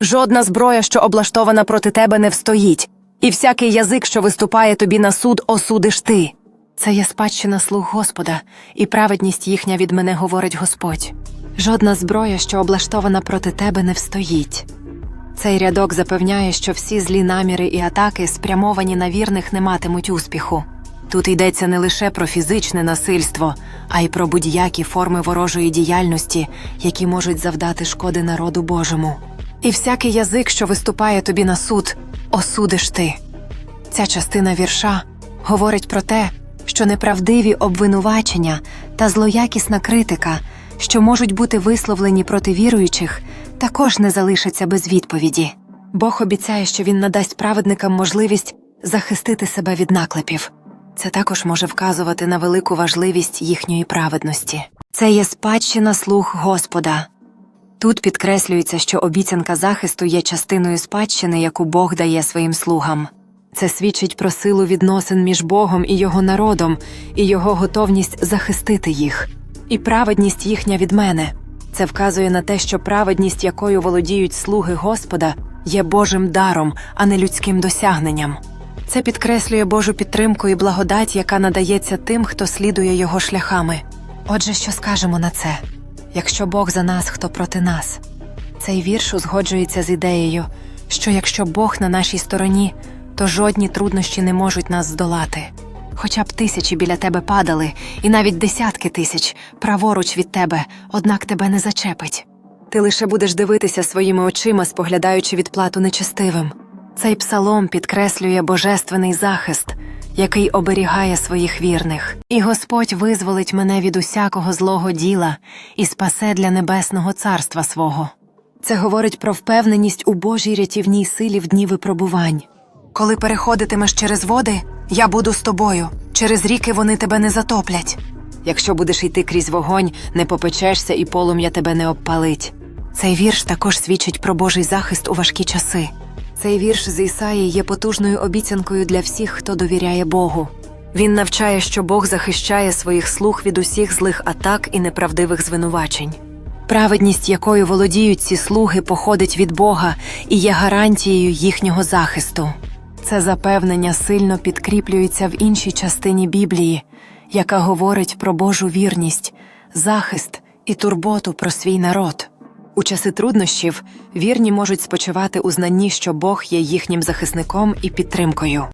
Жодна зброя, що облаштована проти тебе, не встоїть, і всякий язик, що виступає тобі на суд, осудиш ти. Це є спадщина слуг Господа, і праведність їхня від мене говорить Господь. Жодна зброя, що облаштована проти тебе, не встоїть. Цей рядок запевняє, що всі злі наміри і атаки, спрямовані на вірних, не матимуть успіху. Тут йдеться не лише про фізичне насильство, а й про будь-які форми ворожої діяльності, які можуть завдати шкоди народу Божому. І всякий язик, що виступає тобі на суд, осудиш ти. Ця частина вірша говорить про те, що неправдиві обвинувачення та злоякісна критика, що можуть бути висловлені проти віруючих, також не залишаться без відповіді. Бог обіцяє, що він надасть праведникам можливість захистити себе від наклепів. Це також може вказувати на велику важливість їхньої праведності. Це є спадщина слуг Господа. Тут підкреслюється, що обіцянка захисту є частиною спадщини, яку Бог дає своїм слугам. Це свідчить про силу відносин між Богом і його народом, і його готовність захистити їх, і праведність їхня від мене. Це вказує на те, що праведність, якою володіють слуги Господа, є Божим даром, а не людським досягненням. Це підкреслює Божу підтримку і благодать, яка надається тим, хто слідує його шляхами. Отже, що скажемо на це? Якщо Бог за нас, хто проти нас? Цей вірш узгоджується з ідеєю, що якщо Бог на нашій стороні, то жодні труднощі не можуть нас здолати. Хоча б тисячі біля тебе падали, і навіть десятки тисяч праворуч від тебе, однак тебе не зачепить. Ти лише будеш дивитися своїми очима, споглядаючи відплату нечестивим. Цей псалом підкреслює божественний захист, який оберігає своїх вірних. І Господь визволить мене від усякого злого діла і спасе для небесного царства свого. Це говорить про впевненість у Божій рятівній силі в дні випробувань. Коли переходитимеш через води, я буду з тобою. Через ріки вони тебе не затоплять. Якщо будеш йти крізь вогонь, не попечешся і полум'я тебе не обпалить. Цей вірш також свідчить про Божий захист у важкі часи. Цей вірш з Ісаї є потужною обіцянкою для всіх, хто довіряє Богу. Він навчає, що Бог захищає своїх слуг від усіх злих атак і неправдивих звинувачень. Праведність, якою володіють ці слуги, походить від Бога і є гарантією їхнього захисту. Це запевнення сильно підкріплюється в іншій частині Біблії, яка говорить про Божу вірність, захист і турботу про свій народ. У часи труднощів вірні можуть спочивати у знанні, що Бог є їхнім захисником і підтримкою.